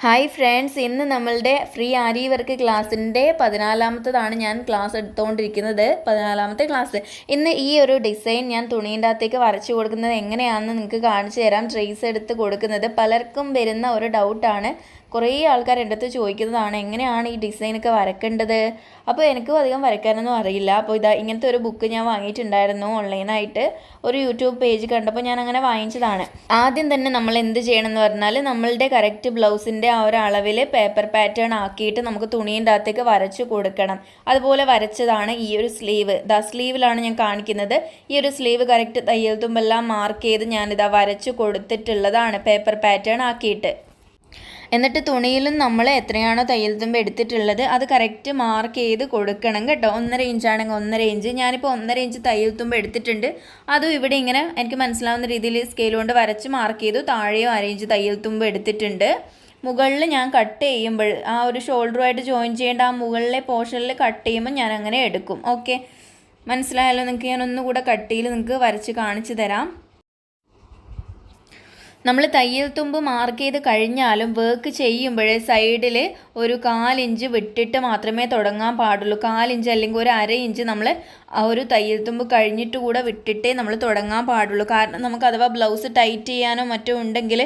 Hi friends ഇന്ന് നമ്മളുടെ free ആരി work ക്ലാസ്സിന്റെ പതിനാലാമത്തതാണ് ഞാൻ ക്ലാസ് എടുത്തുകൊണ്ടിരിക്കുന്നത് പതിനാലാമത്തെ ക്ലാസ് ഇന്ന് ഈ ഒരു ഡിസൈൻ ഞാൻ തുണീന്റെ അകത്തേക്ക് വരച്ചു കൊടുക്കുന്നത് എങ്ങനെയാണെന്ന് നിങ്ങൾക്ക് കാണിച്ചു തരാം. ട്രേസ് എടുത്ത് കൊടുക്കുന്നത് പലർക്കും വരുന്ന ഒരു ഡൗട്ടാണ് കുറേ ആൾക്കാർ എന്റെ അടുത്ത് ചോദിക്കുന്നതാണ് എങ്ങനെയാണ് ഈ ഡിസൈനൊക്കെ വരക്കേണ്ടത്? അപ്പോൾ എനിക്കും അധികം വരയ്ക്കാനൊന്നും അറിയില്ല. അപ്പോൾ ഇതാ ഇങ്ങനത്തെ ഒരു ബുക്ക് ഞാൻ വാങ്ങിയിട്ടുണ്ടായിരുന്നു ഓൺലൈനായിട്ട്. ഒരു യൂട്യൂബ് പേജ് കണ്ടപ്പോൾ ഞാൻ അങ്ങനെ വാങ്ങിച്ചതാണ്. ആദ്യം തന്നെ നമ്മൾ എന്ത് ചെയ്യണം എന്ന് പറഞ്ഞാൽ നമ്മളുടെ കറക്റ്റ് ബ്ലൗസിന്റെ ആ ഒരു അളവിൽ പേപ്പർ പാറ്റേൺ ആക്കിയിട്ട് നമുക്ക് തുണീന്റെ അകത്തേക്ക് വരച്ച് കൊടുക്കണം. അതുപോലെ വരച്ചതാണ് ഈ ഒരു സ്ലീവ്. ദാ സ്ലീവിലാണ് ഞാൻ കാണിക്കുന്നത്. ഈ ഒരു സ്ലീവ് കറക്റ്റ് തയ്യൽ തുമ്പെല്ലാം മാർക്ക് ചെയ്ത് ഞാനിതാ വരച്ച് കൊടുത്തിട്ടുള്ളതാണ് പേപ്പർ പാറ്റേൺ ആക്കിയിട്ട്. എന്നിട്ട് തുണിയിലും നമ്മൾ എത്രയാണോ തയ്യൽ തുമ്പ് എടുത്തിട്ടുള്ളത് അത് കറക്റ്റ് മാർക്ക് ചെയ്ത് കൊടുക്കണം കേട്ടോ. ഒന്നര ഇഞ്ചാണെങ്കിൽ ഒന്നര ഇഞ്ച് ഞാനിപ്പോൾ ഒന്നര ഇഞ്ച് തയ്യൽ തുമ്പ് എടുത്തിട്ടുണ്ട്. അതും ഇവിടെ ഇങ്ങനെ എനിക്ക് മനസ്സിലാവുന്ന രീതിയിൽ സ്കെയിൽ കൊണ്ട് വരച്ച് മാർക്ക് ചെയ്തു. താഴെയും അര ഇഞ്ച് തയ്യൽ തുമ്പ് എടുത്തിട്ടുണ്ട്. മുകളിൽ ഞാൻ കട്ട് ചെയ്യുമ്പോൾ ആ ഒരു ഷോൾഡറുമായിട്ട് ജോയിൻ ചെയ്യേണ്ട ആ മുകളിലെ പോർഷനിൽ കട്ട് ചെയ്യുമ്പോൾ ഞാൻ അങ്ങനെ എടുക്കും. ഓക്കെ മനസ്സിലായാലോ നിങ്ങൾക്ക് ഞാൻ ഒന്നുകൂടെ കട്ടിയിൽ നിങ്ങൾക്ക് വരച്ച് കാണിച്ചു തരാം. നമ്മൾ തയ്യൽ തുമ്പ് മാർക്ക് ചെയ്ത് കഴിഞ്ഞാലും വർക്ക് ചെയ്യുമ്പോൾ സൈഡിൽ ഒരു കാലിഞ്ച് വിട്ടിട്ട് മാത്രമേ തുടങ്ങാൻ പാടുള്ളൂ. കാലിഞ്ച് അല്ലെങ്കിൽ ഒരു അര ഇഞ്ച് നമ്മൾ ആ ഒരു തയ്യൽ തുമ്പ് കഴിഞ്ഞിട്ട് കൂടെ വിട്ടിട്ടേ നമ്മൾ തുടങ്ങാൻ പാടുള്ളൂ. കാരണം നമുക്ക് അഥവാ ബ്ലൗസ് ടൈറ്റ് ചെയ്യാനോ മറ്റോ ഉണ്ടെങ്കിൽ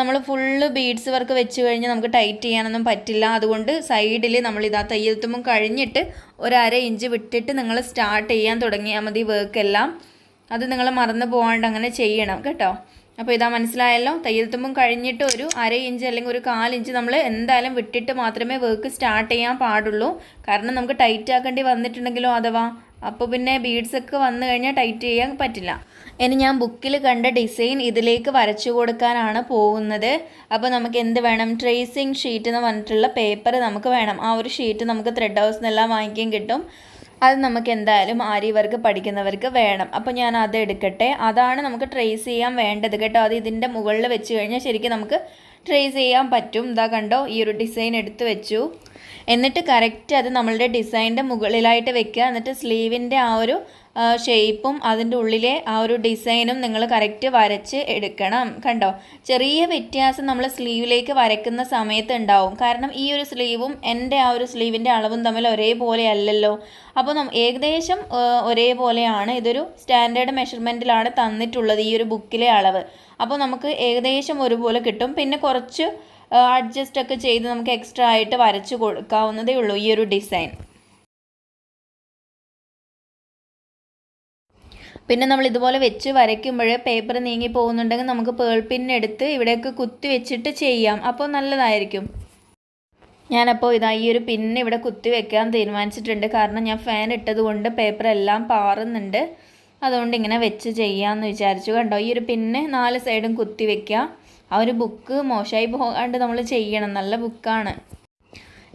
നമ്മൾ ഫുള്ള് ബീഡ്സ് വർക്ക് വെച്ച് കഴിഞ്ഞാൽ നമുക്ക് ടൈറ്റ് ചെയ്യാനൊന്നും പറ്റില്ല. അതുകൊണ്ട് സൈഡിൽ നമ്മൾ ഇതാ തയ്യൽ തുമ്പും കഴിഞ്ഞിട്ട് ഒരു അര ഇഞ്ച് വിട്ടിട്ട് നിങ്ങൾ സ്റ്റാർട്ട് ചെയ്യാൻ തുടങ്ങിയാൽ മതി വർക്കെല്ലാം അത് നിങ്ങൾ മറന്നു പോകാണ്ട് അങ്ങനെ ചെയ്യണം കേട്ടോ. അപ്പോൾ ഇതാ മനസ്സിലായല്ലോ? തയ്യൽ തുമ്പും കഴിഞ്ഞിട്ട് ഒരു അര ഇഞ്ച് അല്ലെങ്കിൽ ഒരു കാലിഞ്ച് നമ്മൾ എന്തായാലും വിട്ടിട്ട് മാത്രമേ വർക്ക് സ്റ്റാർട്ട് ചെയ്യാൻ പാടുള്ളൂ. കാരണം നമുക്ക് ടൈറ്റ് ആക്കേണ്ടി വന്നിട്ടുണ്ടെങ്കിലോ അഥവാ? അപ്പോൾ പിന്നെ ബീഡ്സ് ഒക്കെ വന്നു കഴിഞ്ഞാൽ ടൈറ്റ് ചെയ്യാൻ പറ്റില്ല. ഇനി ഞാൻ ബുക്കിൽ കണ്ട ഡിസൈൻ ഇതിലേക്ക് വരച്ചു കൊടുക്കാനാണ് പോകുന്നത്. അപ്പോൾ നമുക്ക് എന്ത് വേണം? ട്രേസിങ് ഷീറ്റ് എന്ന് പറഞ്ഞിട്ടുള്ള പേപ്പർ നമുക്ക് വേണം. ആ ഒരു ഷീറ്റ് നമുക്ക് ത്രെഡ് ഹൗസ് നിന്നെല്ലാം വാങ്ങിക്കാൻ കിട്ടും. അത് നമുക്ക് എന്തായാലും ആരി വർക്ക് പഠിക്കുന്നവർക്ക് വേണം. അപ്പോൾ ഞാൻ അത് എടുക്കട്ടെ. അതാണ് നമുക്ക് ട്രേസ് ചെയ്യാൻ വേണ്ടത് കേട്ടോ. അത് ഇതിന്റെ മുകളിൽ വെച്ച് കഴിഞ്ഞാൽ ശരിക്കും നമുക്ക് ട്രേസ് ചെയ്യാൻ പറ്റും. ഇതാ കണ്ടോ? ഈ ഒരു ഡിസൈൻ എടുത്ത് വെച്ചു. എന്നിട്ട് കറക്റ്റ് അത് നമ്മളുടെ ഡിസൈനിന്റെ മുകളിലായിട്ട് വെക്കുക. എന്നിട്ട് സ്ലീവിന്റെ ആ ഒരു ഷേപ്പും അതിന്റെ ഉള്ളിലെ ആ ഒരു ഡിസൈനും നിങ്ങൾ കറക്റ്റ് വരച്ച് എടുക്കണം. കണ്ടോ? ചെറിയ വ്യത്യാസം നമ്മൾ സ്ലീവിലേക്ക് വരയ്ക്കുന്ന സമയത്ത് ഉണ്ടാവും. കാരണം ഈ ഒരു സ്ലീവും എന്റെ ആ ഒരു സ്ലീവിന്റെ അളവും തമ്മിൽ ഒരേപോലെ അല്ലല്ലോ. അപ്പോൾ ഏകദേശം ഒരേപോലെയാണ് ഇതൊരു സ്റ്റാൻഡേർഡ് മെഷർമെന്റിലാണ് തന്നിട്ടുള്ളത് ഈ ഒരു ബുക്കിലെ അളവ്. അപ്പോൾ നമുക്ക് ഏകദേശം ഒരുപോലെ കിട്ടും. പിന്നെ കുറച്ച് അഡ്ജസ്റ്റ് ഒക്കെ ചെയ്ത് നമുക്ക് എക്സ്ട്രാ ആയിട്ട് വരച്ച് കൊടുക്കാവുന്നതേ ഉള്ളൂ ഈ ഒരു ഡിസൈൻ പിന്നെ നമ്മൾ ഇതുപോലെ വെച്ച് വരയ്ക്കുമ്പോൾ പേപ്പർ നീങ്ങി പോകുന്നുണ്ടെങ്കിൽ നമുക്ക് പേൾ പിന്നെടുത്ത് ഇവിടെയൊക്കെ കുത്തി വെച്ചിട്ട് ചെയ്യാം. അപ്പോൾ നല്ലതായിരിക്കും. ഞാനപ്പോൾ ഇതാ ഈ ഒരു പിന്ന് ഇവിടെ കുത്തി വെക്കാൻ തീരുമാനിച്ചിട്ടുണ്ട്. കാരണം ഞാൻ ഫാൻ ഇട്ടത് കൊണ്ട് പേപ്പർ എല്ലാം പാറുന്നുണ്ട്. അതുകൊണ്ട് ഇങ്ങനെ വെച്ച് ചെയ്യാമെന്ന് വിചാരിച്ചു. കണ്ടോ? ഈ ഒരു പിന്ന് നാല് സൈഡും കുത്തി വെക്കുക ആ ഒരു ബുക്ക് മോശമായി പോകാണ്ട് നമ്മൾ ചെയ്യണം. നല്ല ബുക്കാണ്.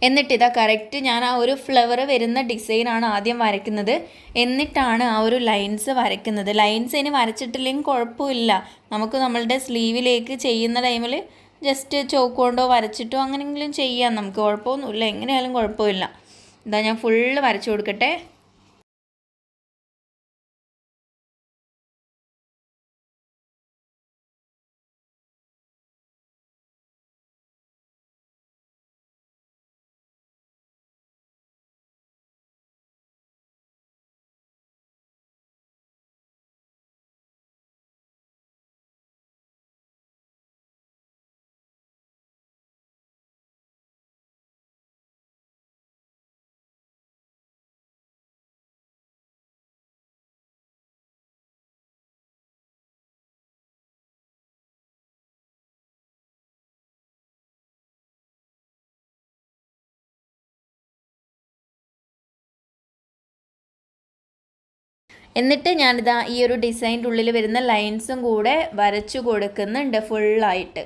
എന്നിട്ട് ഇതാ കറക്റ്റ് ഞാൻ ആ ഒരു ഫ്ലവർ വരുന്ന ഡിസൈനാണ് ആദ്യം വരയ്ക്കുന്നത്. എന്നിട്ടാണ് ആ ഒരു ലൈൻസ് വരയ്ക്കുന്നത്. ലൈൻസ് ഇനി വരച്ചിട്ടില്ലെങ്കിൽ കുഴപ്പമില്ല. നമുക്ക് നമ്മളുടെ സ്ലീവിലേക്ക് ചെയ്യുന്ന ടൈമിൽ ജസ്റ്റ് ചോക്ക് കൊണ്ടോ വരച്ചിട്ടോ അങ്ങനെയെങ്കിലും ചെയ്യാം. നമുക്ക് കുഴപ്പമൊന്നുമില്ല. എങ്ങനെയായാലും കുഴപ്പമില്ല. ഇതാ ഞാൻ ഫുള്ള് വരച്ചു കൊടുക്കട്ടെ. എന്നിട്ട് ഞാനിതാ ഈ ഒരു ഡിസൈന്റെ ഉള്ളിൽ വരുന്ന ലൈൻസും കൂടെ വരച്ചു കൊടുക്കുന്നുണ്ട് ഫുള്ളായിട്ട്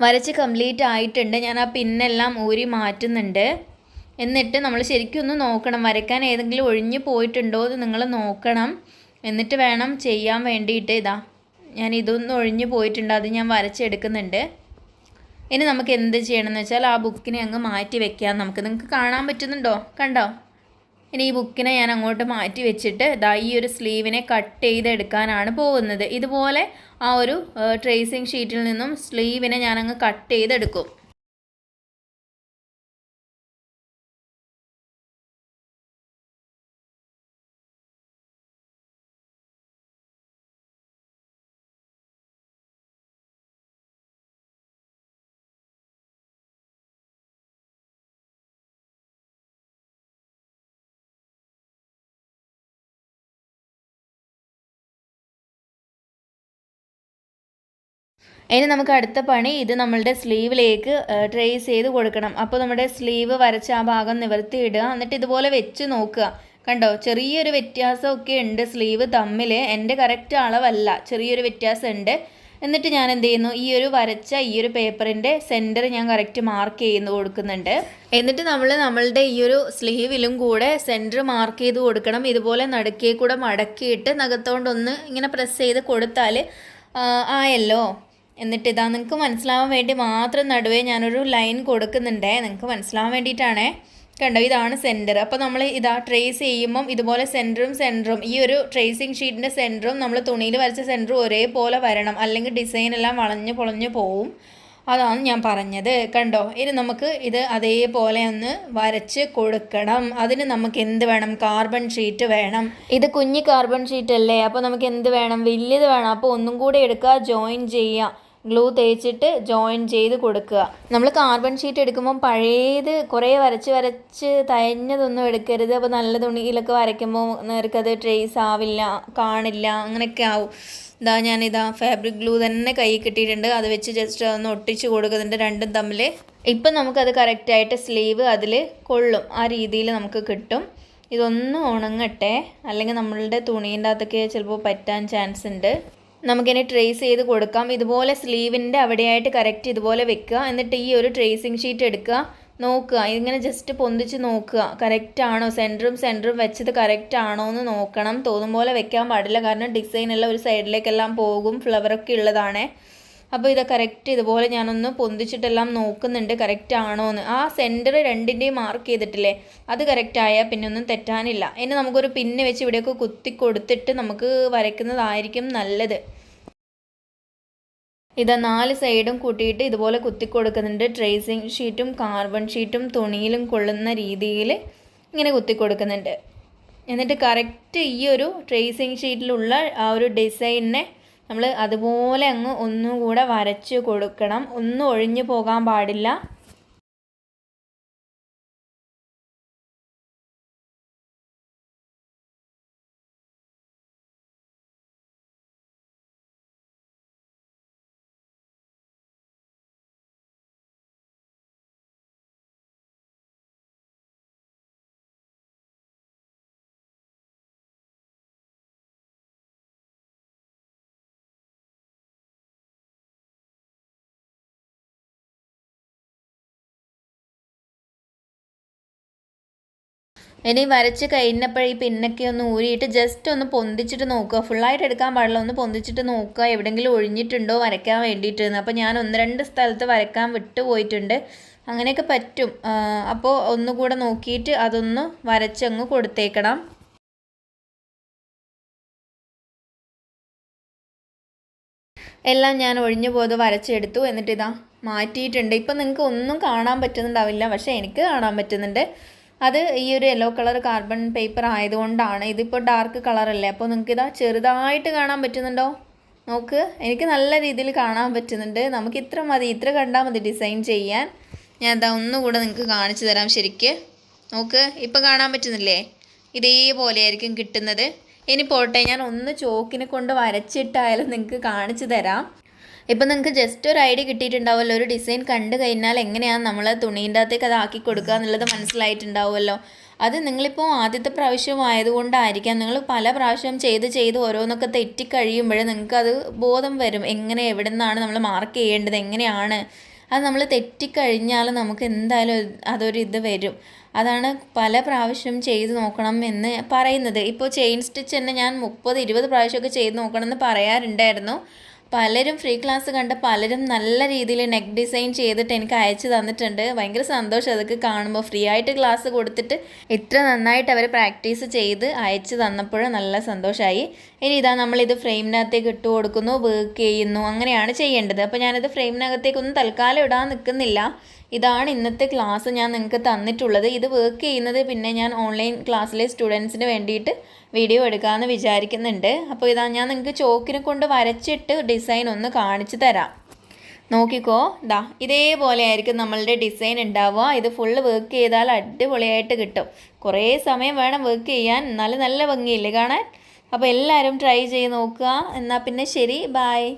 വരച്ച് കംപ്ലീറ്റ് ആയിട്ടുണ്ട്. ഞാൻ ആ പിന്നെല്ലാം ഊരി മാറ്റുന്നുണ്ട്. എന്നിട്ട് നമ്മൾ ശരിക്കും ഒന്ന് നോക്കണം. വരയ്ക്കാൻ ഏതെങ്കിലും ഒഴിഞ്ഞു പോയിട്ടുണ്ടോ എന്ന് നിങ്ങൾ നോക്കണം. എന്നിട്ട് വേണം ചെയ്യാൻ വേണ്ടിയിട്ട് ഇതാ. ഞാൻ ഇതൊന്നും ഒഴിഞ്ഞു പോയിട്ടുണ്ട്. അത് ഞാൻ വരച്ചെടുക്കുന്നുണ്ട്. ഇനി നമുക്ക് എന്ത് ചെയ്യണമെന്ന് വെച്ചാൽ ആ ബുക്കിനെ അങ്ങ് മാറ്റി വെക്കാം. നമുക്ക് നിങ്ങൾക്ക് കാണാൻ പറ്റുന്നുണ്ടോ? കണ്ടോ? ഇനി ഈ ബുക്കിനെ ഞാൻ അങ്ങോട്ട് മാറ്റി വെച്ചിട്ട് ഇതാ ഈ ഒരു സ്ലീവിനെ കട്ട് ചെയ്തെടുക്കാനാണ് പോകുന്നത്. ഇതുപോലെ ആ ഒരു ട്രേസിങ് ഷീറ്റിൽ നിന്നും സ്ലീവിനെ ഞാനങ്ങ് കട്ട് ചെയ്തെടുക്കും. ഇനി നമുക്ക് അടുത്ത പണി ഇത് നമ്മളുടെ സ്ലീവിലേക്ക് ട്രേസ് ചെയ്ത് കൊടുക്കണം. അപ്പോൾ നമ്മുടെ സ്ലീവ് വരച്ച ആ ഭാഗം നിവർത്തിയിടുക. എന്നിട്ട് ഇതുപോലെ വെച്ച് നോക്കുക. കണ്ടോ? ചെറിയൊരു വ്യത്യാസമൊക്കെ ഉണ്ട് സ്ലീവ് തമ്മിൽ എന്റെ കറക്റ്റ് അളവല്ല. ചെറിയൊരു വ്യത്യാസം ഉണ്ട് എന്നിട്ട് ഞാൻ എന്ത് ചെയ്യുന്നു? ഈ ഒരു വരച്ച ഈ ഒരു പേപ്പറിന്റെ സെന്റർ ഞാൻ കറക്റ്റ് മാർക്ക് ചെയ്യുന്നു കൊടുക്കുന്നുണ്ട്. എന്നിട്ട് നമ്മൾ നമ്മളുടെ ഈ ഒരു സ്ലീവിലും കൂടെ സെന്റർ മാർക്ക് ചെയ്ത് കൊടുക്കണം. ഇതുപോലെ നടുക്കേ കൂടെ മടക്കിയിട്ട് നഖത്തോണ്ടൊന്ന് ഇങ്ങനെ പ്രസ് ചെയ്ത് കൊടുത്താൽ ആയല്ലോ. എന്നിട്ട് ഇതാ നിങ്ങൾക്ക് മനസ്സിലാവാൻ വേണ്ടി മാത്രം നടുവേ ഞാനൊരു ലൈൻ കൊടുക്കുന്നുണ്ടേ. നിങ്ങൾക്ക് മനസ്സിലാവാൻ വേണ്ടിയിട്ടാണേ. കണ്ടോ? ഇതാണ് സെന്റർ അപ്പോൾ നമ്മൾ ഇതാ ട്രേസ് ചെയ്യുമ്പം ഇതുപോലെ സെന്ററും സെന്ററും ഈ ഒരു ട്രേസിങ് ഷീറ്റിന്റെ സെന്ററും നമ്മൾ തുണിയിൽ വരച്ച സെന്ററും ഒരേപോലെ വരണം. അല്ലെങ്കിൽ ഡിസൈൻ എല്ലാം വളഞ്ഞ് പൊളഞ്ഞ് പോവും. അതാണ് ഞാൻ പറഞ്ഞത്. കണ്ടോ? ഇനി നമുക്ക് ഇത് അതേപോലെ ഒന്ന് വരച്ച് കൊടുക്കണം. അതിന് നമുക്ക് എന്ത് വേണം? കാർബൺ ഷീറ്റ് വേണം. ഇത് കുഞ്ഞി കാർബൺ ഷീറ്റ് അല്ലേ? അപ്പോൾ നമുക്ക് എന്ത് വേണം? വലിയത് വേണം. അപ്പോൾ ഒന്നും കൂടി എടുക്കുക ജോയിൻ ചെയ്യുക ഗ്ലൂ തേച്ചിട്ട് ജോയിൻ ചെയ്ത് കൊടുക്കുക. നമ്മൾ കാർബൺ ഷീറ്റ് എടുക്കുമ്പോൾ പഴയത് കുറേ വരച്ച് വരച്ച് തയഞ്ഞതൊന്നും എടുക്കരുത്. അപ്പോൾ നല്ല തുണിയിലൊക്കെ വരയ്ക്കുമ്പോൾ നേർക്കത് ട്രേസ് ആവില്ല കാണില്ല അങ്ങനെയൊക്കെ ആവും. ഇതാ ഞാനിതാ ഫാബ്രിക് ഗ്ലൂ തന്നെ കൈ കിട്ടിയിട്ടുണ്ട്. അത് വെച്ച് ജസ്റ്റ് ഒന്ന് ഒട്ടിച്ച് കൊടുക്കുന്നുണ്ട് രണ്ടും തമ്മിൽ. ഇപ്പം നമുക്കത് കറക്റ്റായിട്ട് സ്ലീവ് അതിൽ കൊള്ളും. ആ രീതിയിൽ നമുക്ക് കിട്ടും. ഇതൊന്ന് ഉണങ്ങട്ടെ. അല്ലെങ്കിൽ നമ്മളുടെ തുണീന്റെ അകത്തൊക്കെ ചിലപ്പോൾ പറ്റാൻ ചാൻസ് ഉണ്ട്. നമുക്കിനി ട്രേസ് ചെയ്ത് കൊടുക്കാം. ഇതുപോലെ സ്ലീവിന്റെ അവിടെയായിട്ട് കറക്റ്റ് ഇതുപോലെ വെക്കുക. എന്നിട്ട് ഈ ഒരു ട്രേസിങ് ഷീറ്റ് എടുക്കുക. നോക്കുക. ഇങ്ങനെ ജസ്റ്റ് പൊന്തിച്ച് നോക്കുക. കറക്റ്റ് ആണോ? സെന്ററും സെന്ററും വെച്ചത് കറക്റ്റ് ആണോ എന്ന് നോക്കണം. തോന്നും പോലെ വെക്കാൻ പാടില്ല. കാരണം ഡിസൈൻ ഒരു സൈഡിലേക്കെല്ലാം പോകും. ഫ്ലവറൊക്കെ ഉള്ളതാണേ. അപ്പോൾ ഇത് കറക്റ്റ് ഇതുപോലെ ഞാനൊന്ന് പൊന്തിച്ചിട്ടെല്ലാം നോക്കുന്നുണ്ട്. കറക്റ്റ് ആണോ എന്ന് ആ സെന്റർ രണ്ടിന്റെയും മാർക്ക് ചെയ്തിട്ടില്ലേ? അത് കറക്റ്റ് ആയാൽ പിന്നെ ഒന്നും തെറ്റാനില്ല. ഇനി നമുക്കൊരു പിന്നെ വെച്ച് ഇവിടെയൊക്കെ കുത്തി കൊടുത്തിട്ട് നമുക്ക് വരയ്ക്കുന്നതായിരിക്കും നല്ലത്. ഇത് നാല് സൈഡും കൂട്ടിയിട്ട് ഇതുപോലെ കുത്തി കൊടുക്കുന്നുണ്ട്. ട്രേസിങ് ഷീറ്റും കാർബൺ ഷീറ്റും തുണിയിലും കൊള്ളുന്ന രീതിയിൽ ഇങ്ങനെ കുത്തി കൊടുക്കുന്നുണ്ട്. എന്നിട്ട് കറക്റ്റ് ഈ ഒരു ട്രേസിങ് ഷീറ്റിലുള്ള ആ ഒരു ഡിസൈനിനെ നമ്മൾ അതുപോലെ അങ്ങ് ഒന്നുകൂടെ വരച്ച് കൊടുക്കണം. ഒന്നും ഒഴിഞ്ഞു പോകാൻ പാടില്ല. ഇനി വരച്ച് കഴിഞ്ഞപ്പോൾ ഈ പിന്നൊക്കെ ഒന്ന് ഊരിയിട്ട് ജസ്റ്റ് ഒന്ന് പൊന്തിച്ചിട്ട് നോക്കുക. ഫുള്ളായിട്ട് എടുക്കാൻ പാടില്ല. ഒന്ന് പൊന്തിച്ചിട്ട് നോക്കുക. എവിടെയെങ്കിലും ഒഴിഞ്ഞിട്ടുണ്ടോ വരയ്ക്കാൻ വേണ്ടിയിട്ട് അപ്പോൾ ഞാൻ ഒന്ന് രണ്ട് സ്ഥലത്ത് വരയ്ക്കാൻ വിട്ടുപോയിട്ടുണ്ട് അങ്ങനെയൊക്കെ പറ്റും. അപ്പോൾ ഒന്നുകൂടെ നോക്കിയിട്ട് അതൊന്ന് വരച്ചങ്ങ് കൊടുത്തേക്കണം. എല്ലാം ഞാൻ ഒഴിഞ്ഞു പോയത് വരച്ചെടുത്തു. എന്നിട്ട് ഇതാ മാറ്റിയിട്ടുണ്ട്. ഇപ്പം നിങ്ങൾക്ക് ഒന്നും കാണാൻ പറ്റുന്നുണ്ടാവില്ല. പക്ഷേ എനിക്ക് കാണാൻ പറ്റുന്നുണ്ട്. അത് ഈ ഒരു യെല്ലോ കളർ കാർബൺ പേപ്പർ ആയതുകൊണ്ടാണ്. ഇതിപ്പോൾ ഡാർക്ക് കളറല്ലേ അപ്പോൾ നിങ്ങൾക്ക് ഇതാ ചെറുതായിട്ട് കാണാൻ പറ്റുന്നുണ്ടോ? നോക്ക്. എനിക്ക് നല്ല രീതിയിൽ കാണാൻ പറ്റുന്നുണ്ട്. നമുക്ക് ഇത്ര മതി. ഇത്ര കണ്ടാൽ മതി ഡിസൈൻ ചെയ്യാൻ. ഞാൻ ഇതാ ഒന്നുകൂടെ നിങ്ങൾക്ക് കാണിച്ചു തരാം ശരിക്ക്. നോക്ക്. ഇപ്പം കാണാൻ പറ്റുന്നില്ലേ? ഇതേപോലെ ആയിരിക്കും കിട്ടുന്നത്. ഇനി പോട്ടെ. ഞാൻ ഒന്ന് ചോക്കിനെ കൊണ്ട് വരച്ചിട്ടായാലും നിങ്ങൾക്ക് കാണിച്ചു തരാം. ഇപ്പം നിങ്ങൾക്ക് ജസ്റ്റ് ഒരു ഐഡിയ കിട്ടിയിട്ടുണ്ടാവുമല്ലോ ഒരു ഡിസൈൻ കണ്ടു കഴിഞ്ഞാൽ എങ്ങനെയാണ് നമ്മൾ തുണീന്റെ അകത്തേക്ക് അത് ആക്കി കൊടുക്കുക എന്നുള്ളത് മനസ്സിലായിട്ടുണ്ടാവുമല്ലോ. അത് നിങ്ങളിപ്പോൾ ആദ്യത്തെ പ്രാവശ്യം ആയതുകൊണ്ടായിരിക്കാം. നിങ്ങൾ പല പ്രാവശ്യം ചെയ്ത് ചെയ്ത് ഓരോന്നൊക്കെ തെറ്റിക്കഴിയുമ്പോൾ നിങ്ങൾക്കത് ബോധം വരും. എങ്ങനെ എവിടെ നിന്നാണ് നമ്മൾ മാർക്ക് ചെയ്യേണ്ടത്? എങ്ങനെയാണ്? അത് നമ്മൾ തെറ്റിക്കഴിഞ്ഞാൽ നമുക്ക് എന്തായാലും അതൊരു വരും. അതാണ് പല പ്രാവശ്യം ചെയ്ത് നോക്കണം എന്ന് പറയുന്നത്. ഇപ്പോൾ ചെയിൻ സ്റ്റിച്ച് തന്നെ ഞാൻ മുപ്പത് ഇരുപത് പ്രാവശ്യമൊക്കെ ചെയ്ത് നോക്കണം എന്ന് പറയാറുണ്ടായിരുന്നു. പലരും ഫ്രീ ക്ലാസ് കണ്ട് പലരും നല്ല രീതിയിൽ നെക്ക് ഡിസൈൻ ചെയ്തിട്ട് എനിക്ക് അയച്ചു തന്നിട്ടുണ്ട്. ഭയങ്കര സന്തോഷം അതൊക്കെ കാണുമ്പോൾ ഫ്രീ ആയിട്ട് ക്ലാസ് കൊടുത്തിട്ട് ഇത്ര നന്നായിട്ട് അവർ പ്രാക്ടീസ് ചെയ്ത് അയച്ചു തന്നപ്പോൾ നല്ല സന്തോഷമായി ഇനി ഇതാ നമ്മളിത് ഫ്രെയിമിനകത്തേക്ക് ഇട്ട് കൊടുക്കുന്നു വർക്ക് ചെയ്യുന്നു അങ്ങനെയാണ് ചെയ്യേണ്ടത്. അപ്പോൾ ഞാനിത് ഫ്രെയിമിനകത്തേക്കൊന്നും തൽക്കാലം ഇടാൻ നിൽക്കുന്നില്ല ഇതാണ് ഇന്നത്തെ ക്ലാസ് ഞാൻ നിങ്ങൾക്ക് തന്നിട്ടുള്ളത്. ഇത് വർക്ക് ചെയ്യുന്നത് പിന്നെ ഞാൻ ഓൺലൈൻ ക്ലാസ്സിലെ സ്റ്റുഡൻസിന് വേണ്ടിയിട്ട് വീഡിയോ എടുക്കാമെന്ന് വിചാരിക്കുന്നുണ്ട്. അപ്പോൾ ഇതാ ഞാൻ നിങ്ങൾക്ക് ചോക്കിനെ കൊണ്ട് വരച്ചിട്ട് ഡിസൈൻ ഒന്ന് കാണിച്ചു തരാം. നോക്കിക്കോ ദാ ഇതേപോലെ ആയിരിക്കും നമ്മളുടെ ഡിസൈൻ ഉണ്ടാവുക. ഇത് ഫുള്ള് വർക്ക് ചെയ്താൽ അടിപൊളിയായിട്ട് കിട്ടും. കുറേ സമയം വേണം വർക്ക് ചെയ്യാൻ. എന്നാലും നല്ല ഭംഗിയില്ലേ കാണാൻ? അപ്പോൾ എല്ലാവരും ട്രൈ ചെയ്ത് നോക്കുക. എന്നാൽ പിന്നെ ശരി ബായ്